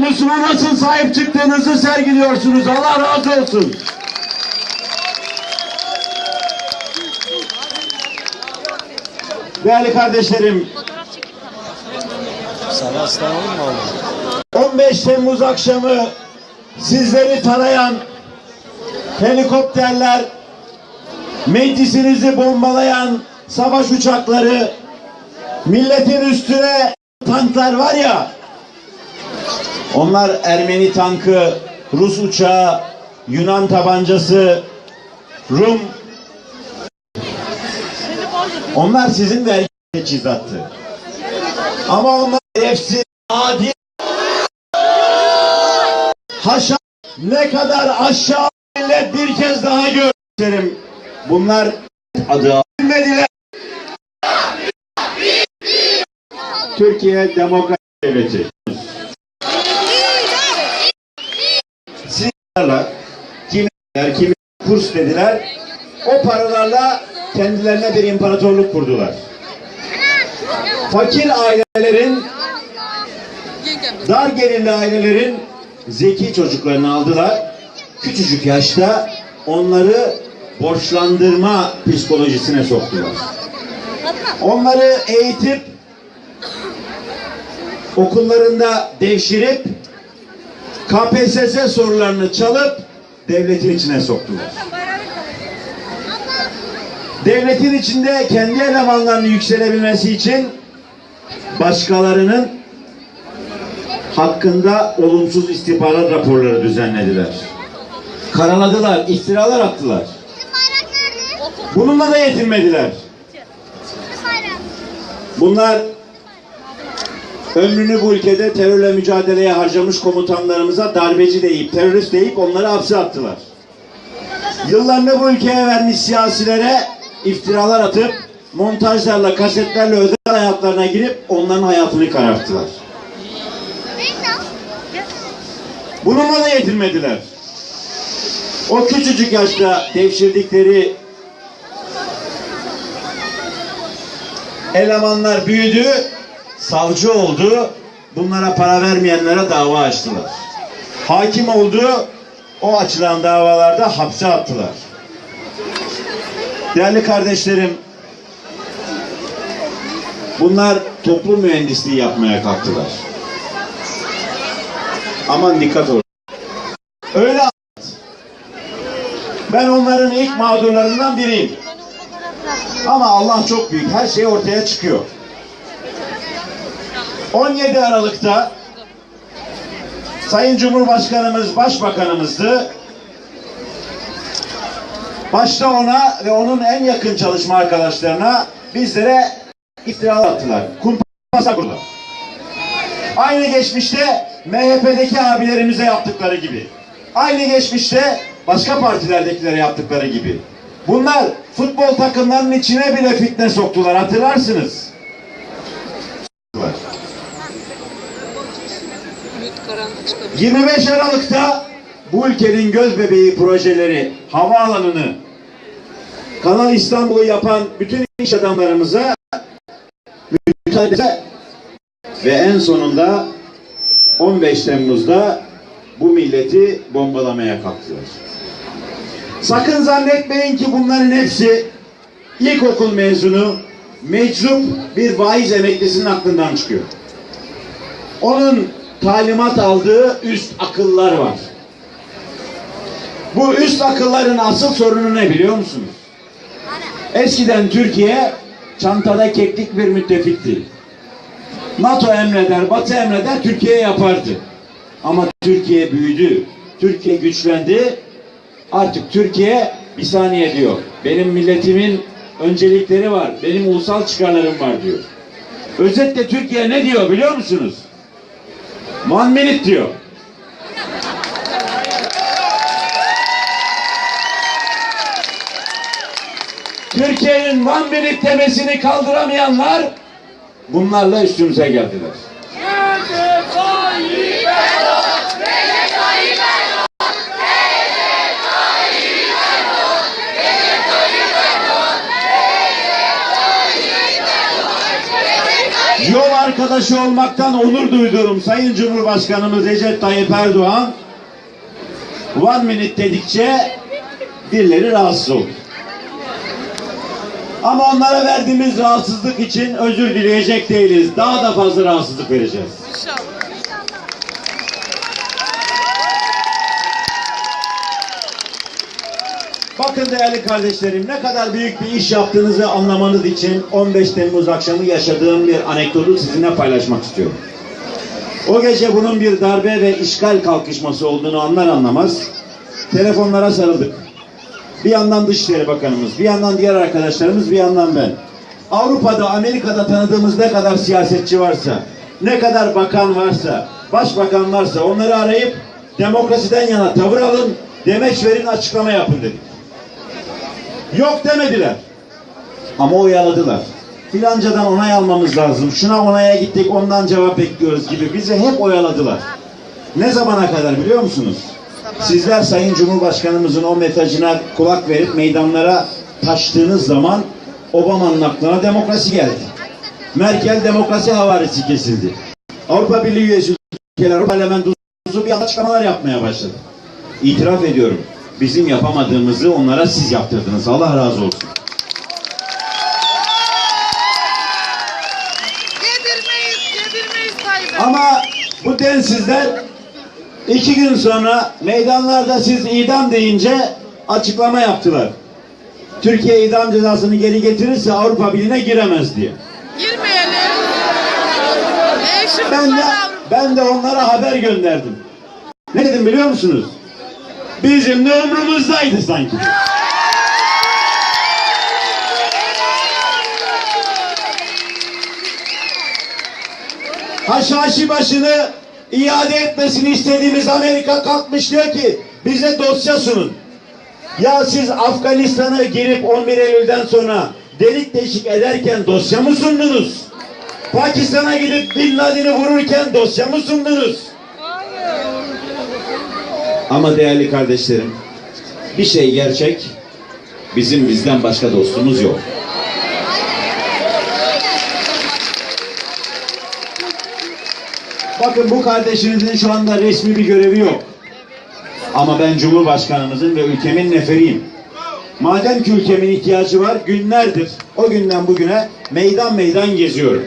namusuna nasıl sahip çıktığınızı sergiliyorsunuz. Allah razı olsun. Değerli kardeşlerim, oğlum? 15 Temmuz akşamı sizleri tarayan helikopterler, meclisinizi bombalayan savaş uçakları, milletin üstüne tanklar var ya, onlar Ermeni tankı, Rus uçağı, Yunan tabancası, Rum, onlar sizin vergi teçhizattı. Ama onlar hepsi adi haşa ne kadar aşağı millet bir kez daha gösterim. Bunlar adı bilmediler. Türkiye Demokrat Devleti. Sizlerle kimler kimi kurs dediler. O paralarla kendilerine bir imparatorluk kurdular. Fakir ailelerin dar gelirli ailelerin zeki çocuklarını aldılar. Küçücük yaşta onları borçlandırma psikolojisine soktular. Onları eğitip okullarında devşirip KPSS sorularını çalıp devletin içine soktular. Devletin içinde kendi elemanlarının yükselebilmesi için başkalarının hakkında olumsuz istihbarat raporları düzenlediler. Karaladılar, iftiralar attılar. Bununla da yetinmediler. Bunlar ömrünü bu ülkede terörle mücadeleye harcamış komutanlarımıza darbeci deyip, terörist deyip onları hapse attılar. Yıllarını bu ülkeye vermiş siyasilere iftiralar atıp montajlarla, kasetlerle özel hayatlarına girip onların hayatını kararttılar. Bununla da yetinmediler. O küçücük yaşta devşirdikleri elemanlar büyüdü, savcı oldu, bunlara para vermeyenlere dava açtılar. Hakim oldu, o açılan davalarda hapse attılar. Değerli kardeşlerim, bunlar toplum mühendisliği yapmaya kalktılar. Aman dikkat olun. Öyle ben onların ilk mağdurlarından biriyim. Ama Allah çok büyük. Her şey ortaya çıkıyor. 17 Aralık'ta Sayın Cumhurbaşkanımız Başbakanımızdı. Başta ona ve onun en yakın çalışma arkadaşlarına bizlere iftira attılar. Kumpasa kurdular. Aynı geçmişte MHP'deki abilerimize yaptıkları gibi. Aynı geçmişte başka partilerdekilere yaptıkları gibi. Bunlar futbol takımlarının içine bile fitne soktular hatırlarsınız. 25 Aralık'ta bu ülkenin göz bebeği projeleri, havaalanını, Kanal İstanbul'u yapan bütün iş adamlarımıza müteahhite ve en sonunda 15 Temmuz'da bu milleti bombalamaya kalktılar. Sakın zannetmeyin ki bunların hepsi ilkokul mezunu, meczup bir vaiz emeklisinin aklından çıkıyor. Onun talimat aldığı üst akıllar var. Bu üst akılların asıl sorunu ne biliyor musunuz? Eskiden Türkiye çantada keklik bir müttefikti. NATO emreder, Batı emreder, Türkiye yapardı. Ama Türkiye büyüdü, Türkiye güçlendi. Artık Türkiye bir saniye diyor. Benim milletimin öncelikleri var, benim ulusal çıkarlarım var diyor. Özetle Türkiye ne diyor biliyor musunuz? One minute diyor. Türkiye'nin one minute demesini kaldıramayanlar bunlarla üstümüze geldiler. Arkadaşı olmaktan onur duyduğum Sayın Cumhurbaşkanımız Recep Tayyip Erdoğan one minute dedikçe birileri rahatsız oldu. Ama onlara verdiğimiz rahatsızlık için özür dileyecek değiliz. Daha da fazla rahatsızlık vereceğiz. Bakın değerli kardeşlerim ne kadar büyük bir iş yaptığınızı anlamanız için 15 Temmuz akşamı yaşadığım bir anekdotu sizinle paylaşmak istiyorum. O gece bunun bir darbe ve işgal kalkışması olduğunu anlar anlamaz telefonlara sarıldık. Bir yandan Dışişleri Bakanımız, bir yandan diğer arkadaşlarımız, bir yandan ben. Avrupa'da, Amerika'da tanıdığımız ne kadar siyasetçi varsa, ne kadar bakan varsa, başbakan varsa onları arayıp demokrasiden yana tavır alın, demeç verin, açıklama yapın dedik. Yok demediler. Ama oyaladılar. Filancadan onay almamız lazım. Şuna onaya gittik, ondan cevap bekliyoruz gibi bizi hep oyaladılar. Ne zamana kadar biliyor musunuz? Sizler Sayın Cumhurbaşkanımızın o mesajına kulak verip meydanlara taştığınız zaman Obama'nın aklına demokrasi geldi. Merkel demokrasi havarisi kesildi. Avrupa Birliği üyesi ülkeler parlamentosu bir açıklamalar yapmaya başladı. İtiraf ediyorum. Bizim yapamadığımızı onlara siz yaptırdınız. Allah razı olsun. Yedirmeyiz, yedirmeyiz Tayyip'e. Ama bu densizler iki gün sonra meydanlarda siz idam deyince açıklama yaptılar. Türkiye idam cezasını geri getirirse Avrupa Birliği'ne giremez diye. Girmeyelim. Ne işimiz Ben de, ben de onlara haber gönderdim. Ne dedim biliyor musunuz? Bizim de umrumuzdaydı sanki. Haşhaşi başını iade etmesini istediğimiz Amerika kalkmış diyor ki bize dosya sunun. Ya siz Afganistan'a girip 11 Eylül'den sonra delik deşik ederken dosya mı sundunuz? Pakistan'a gidip Bin Laden'i vururken dosya mı sundunuz? Ama değerli kardeşlerim, bir şey gerçek, bizim bizden başka dostumuz yok. Bakın bu kardeşinizin şu anda resmi bir görevi yok. Ama ben Cumhurbaşkanımızın ve ülkemin neferiyim. Madem ki ülkemin ihtiyacı var, günlerdir o günden bugüne meydan meydan geziyorum.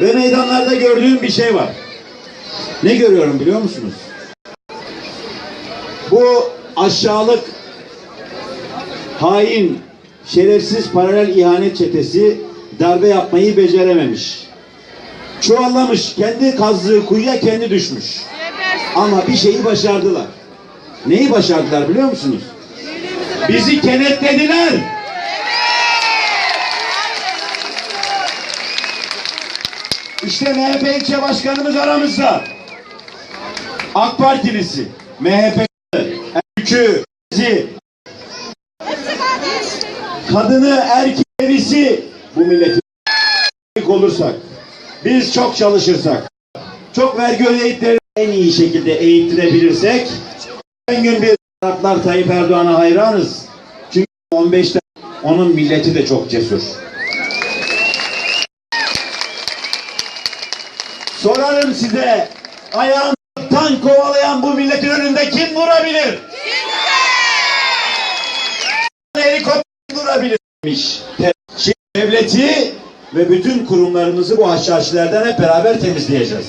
Ve meydanlarda gördüğüm bir şey var. Ne görüyorum biliyor musunuz? Bu aşağılık, hain, şerefsiz paralel ihanet çetesi darbe yapmayı becerememiş. Çuvallamış, kendi kazdığı kuyuya kendi düşmüş. Ama bir şeyi başardılar. Neyi başardılar biliyor musunuz? Bizi kenetlediler. İşte MHP ilçe başkanımız aramızda. AK Partilisi, MHP, Bizi, kadını, erkeğisi bu milleti olursak, biz çok çalışırsak, çok vergi ödeyipleri en iyi şekilde eğittirebilirsek, en gün bir Araplar Tayyip Erdoğan'a hayranız. Çünkü 15'te onun milleti de çok cesur. Sorarım size, ayağından kovalayan bu milletin önünde kim durabilir? Helikopter durabilirmiş. Şimdi devleti ve bütün kurumlarımızı bu haşhaşilerden hep beraber temizleyeceğiz.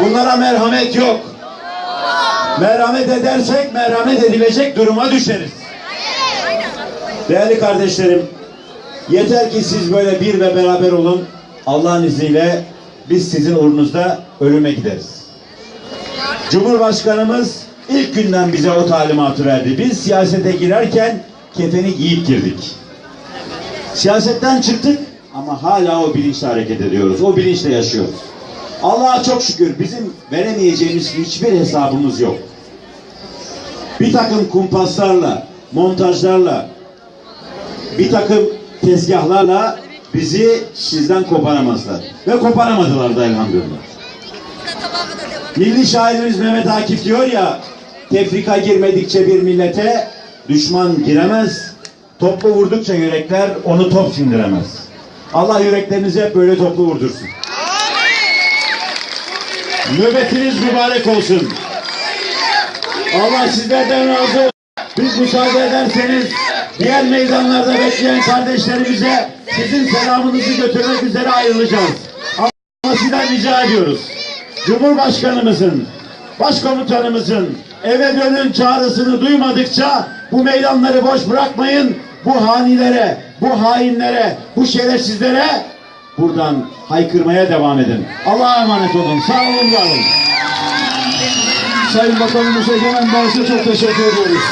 Bunlara merhamet yok. Merhamet edersek merhamet edilecek duruma düşeriz. Değerli kardeşlerim, yeter ki siz böyle bir ve beraber olun. Allah'ın izniyle biz sizin uğrunuzda ölüme gideriz. Cumhurbaşkanımız ilk günden bize o talimatı verdi. Biz siyasete girerken kefeni giyip girdik. Siyasetten çıktık ama hala o bilinçle hareket ediyoruz. O bilinçle yaşıyoruz. Allah'a çok şükür bizim veremeyeceğimiz hiçbir hesabımız yok. Bir takım kumpaslarla, montajlarla, bir takım tezgahlarla bizi sizden koparamazlar. Ve koparamadılar da elhamdülillah. Milli şairimiz Mehmet Akif diyor ya, tefrika girmedikçe bir millete düşman giremez, toplu vurdukça yürekler onu top sindiremez. Allah yüreklerinizi hep böyle toplu vurdursun. Nöbetiniz mübarek olsun. Allah sizlerden razı olsun. Biz müsaade ederseniz diğer meydanlarda bekleyen kardeşlerimize sizin selamınızı götürmek üzere ayrılacağız. Ama sizden rica ediyoruz. Cumhurbaşkanımızın, başkomutanımızın eve dönün çağrısını duymadıkça bu meydanları boş bırakmayın. Bu hanilere, bu hainlere, bu şerefsizlere buradan haykırmaya devam edin. Allah'a emanet olun. Sağ olun, var olun. Sayın Bakanımız Egemen Bağış'a çok teşekkür ediyoruz.